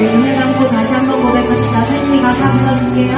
우리 눈을 감고 다시 한번 고백합시다. 선생님이 가사 불러줄게요.